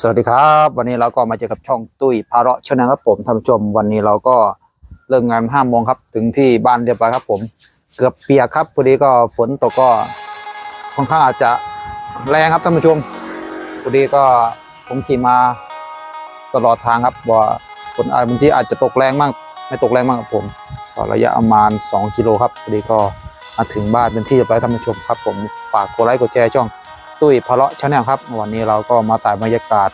สวัสดีครับ วันนี้เราก็มาเจอกับช่องตุ้ยพาเราะชนะครับผมท่านผู้ชมวันนี้เราก็เลิกงานห้าโมงครับ ถึงที่บ้านเรียบร้อยครับ ผม เกือบเปียกครับพอดีก็ฝนตกก็ค่อนข้างอาจจะแรงครับท่านผู้ชมพอดีก็ผมขี่มาตลอดทางครับว่าฝนอาจบางทีอาจจะตกแรงมากไม่ตกแรงมากครับผมก็ระยะประมาณ 2 กิโลครับพอดีก็มาถึงบ้านเป็นที่เรียบร้อยท่านผู้ชมครับ ผมฝากกดไลค์กดแชร์ช่อง ตุ้ยพะเลาะชาแนลครับ วันนี้เราก็มาถ่ายบรรยากาศ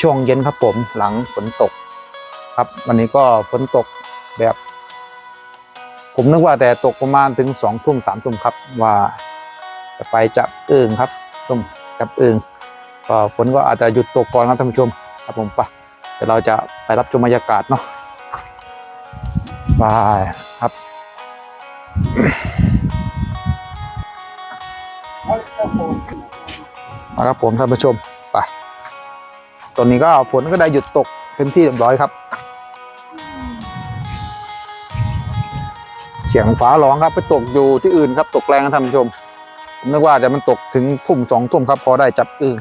ช่วงเย็นครับผมหลังฝนตก ครับ วันนี้ก็ฝนตกแบบ ผมนึกว่าแต่ตกประมาณถึงสองทุ่มสามทุ่มครับ ว่าจะไปจับอึ่งครับต้มจับอึ่งก็ฝนก็อาจจะหยุดตกก่อนครับท่านผู้ชม ครับผมปะเดี๋ยวเราจะไปรับชมบรรยากาศเนาะบายครับ มาครับผมท่านผู้ชมไปตอนนี้ก็ฝนก็ได้หยุดตกเป็นที่เรียบร้อยครับ เสียงฟ้าร้องครับไปตกอยู่ที่อื่นครับตกแรงครับท่านผู้ชมนึกว่าจะมันตกถึงทุ่มสองทุ่มครับ พอได้จับอึ่ง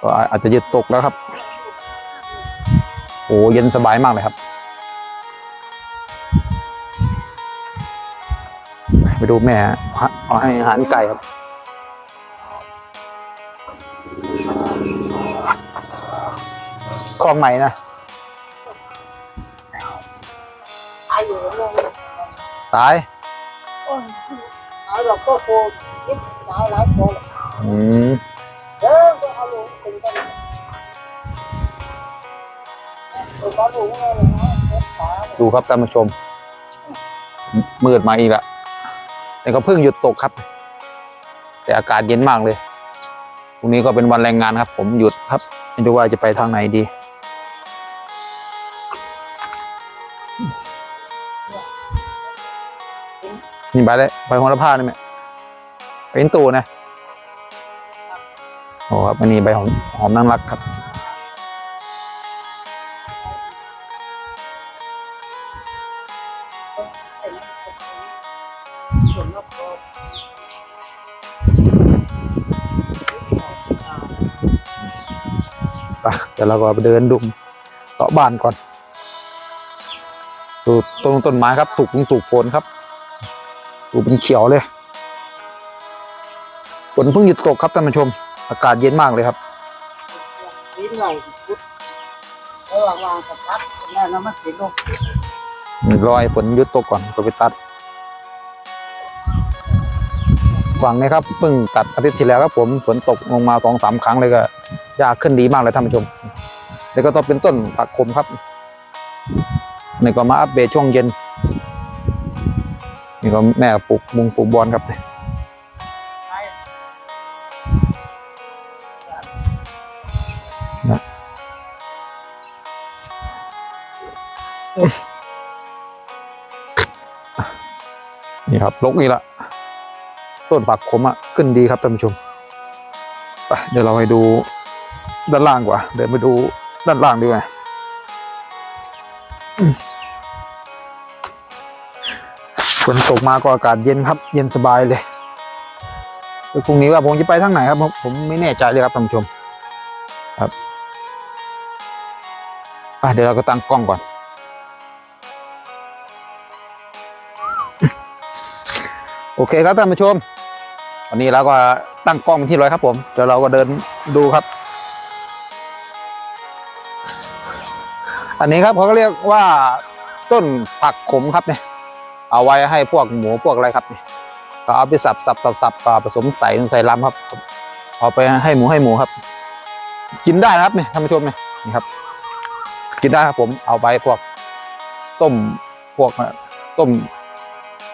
ก็อาจจะหยุดตกแล้วครับ โอ้เย็นสบายมากเลยครับ ไปดูแม่เอาให้อาหารไก่ครับ คลองใหม่นะตายอยู่แล้วเลยตายโอ้ยตายเราก็โคยิดตายหลายคนอืมเด้อก็เอาลงเป็นกันเอาลงเลยนะเจ็บขาดูครับท่านผู้ชม มืดมาอีกละแต่ก็เพิ่งหยุดตกครับ แต่อากาศเย็นมากเลย พรุ่งนี้ก็เป็นวันแรงงานครับ ผมหยุดครับไม่รู้ว่าจะไปทางไหนดี นี่ไปเลยไปหัวละผ้านี่ไหมไปอินตูนะโอ้ครับอันนี้ใบหอมหอมนางรักครับ ส่เดี๋ยวเราก็ไปเดินดูเลาะบ้านก่อนดูต้นต้นไม้ครับ ถูกถูกฝนครับดูเป็นเขียวเลย ฝนเพิ่งหยุดตกครับท่านผู้ชม อากาศเย็นมากเลยครับลิ้นไหลพุดระว่างวางกับพัดแล้วน้ำมันสีลงรอให้ฝนหยุดตกก่อนก็ไปตัด ฝั่งนี้ครับเพิ่งตัดอาทิตย์ที่แล้วครับผมฝนตกลงมาสองสามครั้งเลยก็ ยาขึ้นดีมากเลยท่านผู้ชมแล้วก็ต้องเป็นต้นผักขมครับนี่ก็มาอัปเดตช่วงเย็นนี่ก็แม่ปลูกมุงปลูกบอลครับนี่ครับลกอีกละต้นผักขมอะขึ้นดีครับท่านผู้ชมเดี๋ยวเราไปดู ด้านล่างกว่า เดินไปดูด้านล่างดีกว่าฝนตกมาก็อากาศเย็นครับ เย็นสบายเลยเดี๋ยวพรุ่งนี้ว่าผมจะไปทางไหนครับผมผมไม่แน่ใจเลยครับท่านผู้ชม ครับเดี๋ยวเราก็ตั้งกล้องก่อนโอเคครับท่านผู้ชม วันนี้เราก็ตั้งกล้องที่ร้อยครับผม เดี๋ยวเราก็เดินดูครับ อันนี้ครับเขาก็เรียกว่าต้นผักขมครับเนี่ยเอาไว้ให้พวกหมูพวกอะไรครับเนี่ยก็เอาไปสับสับสับสับก็ผสมใส่ใส่ลำครับ เอาไปให้หมูให้หมูครับ กินได้นะครับเนี่ยท่านผู้ชมเนี่ยนี่ครับ กินได้ครับผมเอาไปพวกต้มพวกต้ม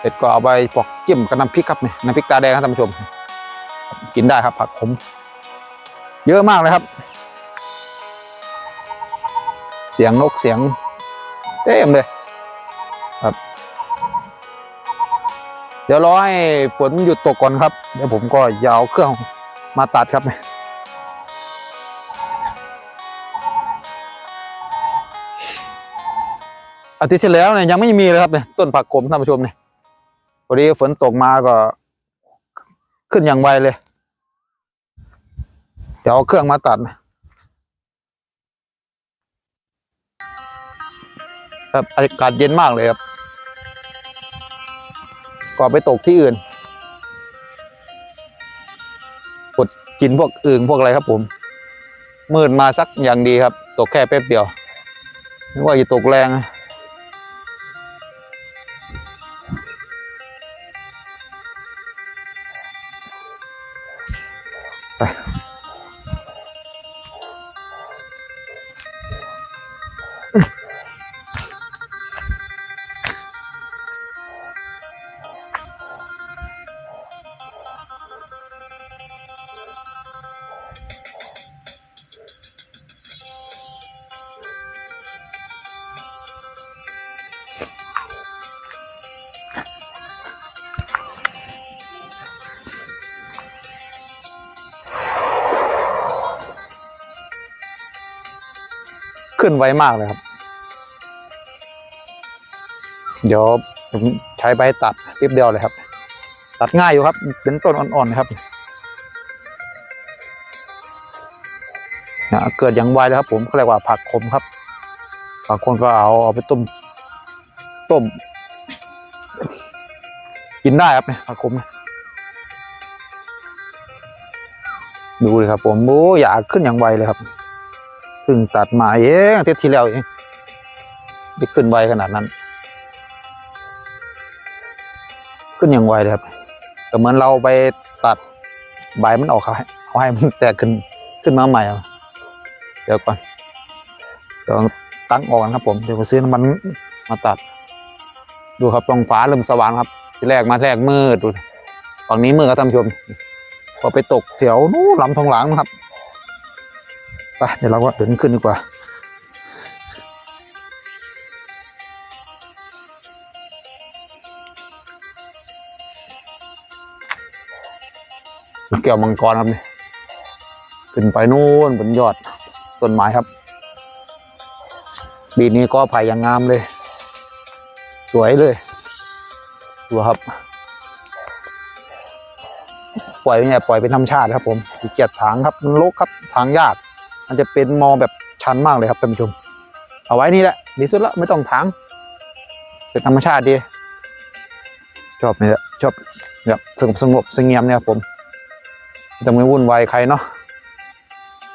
เสร็จก็เอาไปพวกจิ้มกับน้ำพริกครับเนี่ยน้ำพริกตาแดงครับท่านผู้ชม กินได้ครับผักขม เยอะมากเลยครับ เสียงนกเสียง เต็มเลยครับ เดี๋ยวรอให้ฝนหยุดตกก่อนครับ เดี๋ยวผมก็ยาวเครื่องมาตัดครับเนี่ยอาทิตย์ที่แล้วเนี่ยยังไม่มีเลยครับเนี่ยต้นผักขมท่านผู้ชมเนี่ยพอดีฝนตกมาก็ ขึ้นอย่างไวเลย เดี๋ยวเอาเครื่องมาตัด ครับอากาศเย็นมากเลยครับก็ไปตกที่อื่นกดกินพวกอื่นพวกอะไรครับผมมืดมาสักอย่างดีครับ ตกแค่แป๊บเดียวนึกว่าจะตกแรงไป ขึ้นไวมากเลยครับ เดี๋ยวผมใช้ใบตัดคลิปเดียวเลยครับ ตัดง่ายอยู่ครับเป็นต้นอ่อนๆครับนะเกิดอย่างไวเลยครับผมเขาเรียกว่าผักขมครับบางคนก็เอาเอาไปต้มต้ม กินได้ครับเนี่ยผักขมดูเลยครับผมโอ้อยากขึ้นอย่างไวเลยครับ เพิ่งตัดมาเองอาทิตย์ที่แล้วเองจะขึ้นไวขนาดนั้น ขึ้นอย่างไวเลยครับแต่เหมือนเราไปตัดใบมันออกเขาให้เขาให้มันแตกขึ้นขึ้นมาใหม่เดี๋ยวก่อนเดี๋ยวตั้งออกกันครับผมเดี๋ยวไปซื้อน้ำมันมาตัด ดูครับตรงฟ้าเริ่มสว่างครับทีแรกมาแรกมืดดูฝั่งนี้มืดครับท่านผู้ชมพอไปตกแถวนู้นลำทองหลางนะครับ ไปเดี๋ยวเราก็เดินขึ้นดีกว่า แก้วมังกรครับนี่ขึ้นไปนู่นบนยอดต้นไม้ครับปีนี้ก็ไผ่อย่างงามเลย สวยเลยดูครับ ปล่อยเนี่ยปล่อยเป็นธรรมชาติครับผมเกียจถางครับมันรกครับถางยาก มันจะเป็นมองแบบชันมากเลยครับท่านผู้ชม เอาไว้นี่แหละดีสุดละไม่ต้องถางเป็นธรรมชาติดี ชอบนี่แหละชอบแบบสงบสงบสงเงียมเนี่ยครับผมไม่ต้องไม่วุ่นวายใครเนาะ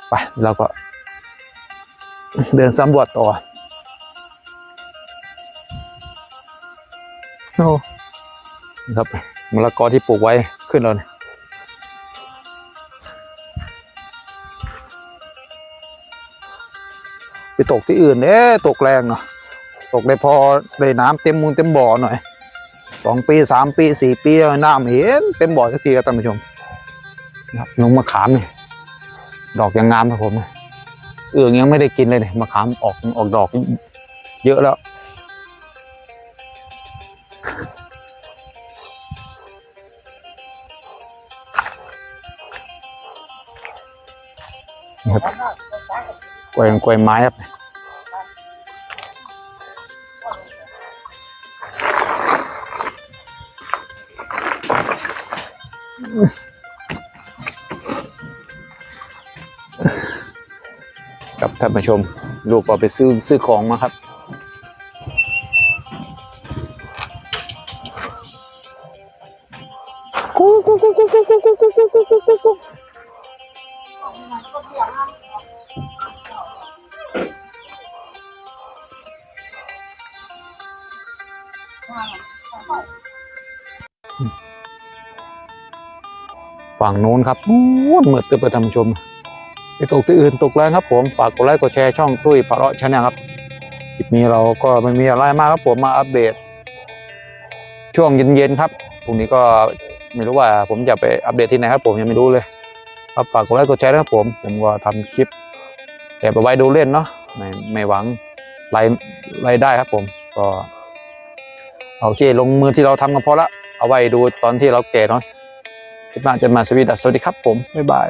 ไปเราก็ เดินสำรวจต่อโอ้ครับมะละกอที่ปลูกไว้ขึ้นแล้วเนี่ย ตกที่อื่นเอ๊ตกแรงเนาะตกได้พอได้น้ำเต็มมูลเต็มบ่อหน่อยสองปีสามปีสี่ปีน้ำเห็นเต็มบ่อสักทีครับท่านผู้ชมนะครับลงมะขามนี่ดอกยังงามครับผมเอื้องยังไม่ได้กินเลยเนี่ยมะขามออกออกดอก เยอะแล้ว กล้วยกล้วยไม้ครับกับท่านผู้ชม ลูกก็ไปซื้อซื้อของมาครับ ฝั่งโน้นครับนู้นมืดตึ๊บเลยท่านผู้ชมไปตกที่อื่นตกแรงครับ ผมฝากกดไลค์กดแชร์ช่องตุ้ยพระเราะชาแนลครับคลิปนี้เราก็ไม่มีอะไรมากครับผมมาอัปเดต ช่วงเย็นๆครับพรุ่งนี้ก็ไม่รู้ว่า ผมจะไปอัปเดตที่ไหนครับผมยังไม่รู้เลยครับฝากกดไลค์กดแชร์นะครับผม ผมก็ทำคลิปแอบเอาไว้ดูเล่นเนาะไม่ไม่หวังรายรายได้ครับผมก็ โอเค ลงมือที่เราทำกันพอละ เอาไว้ดูตอนที่เราแก่เนาะคลิปหน้าจะมาสวีดัสสวัสดีครับผม บ๊ายบาย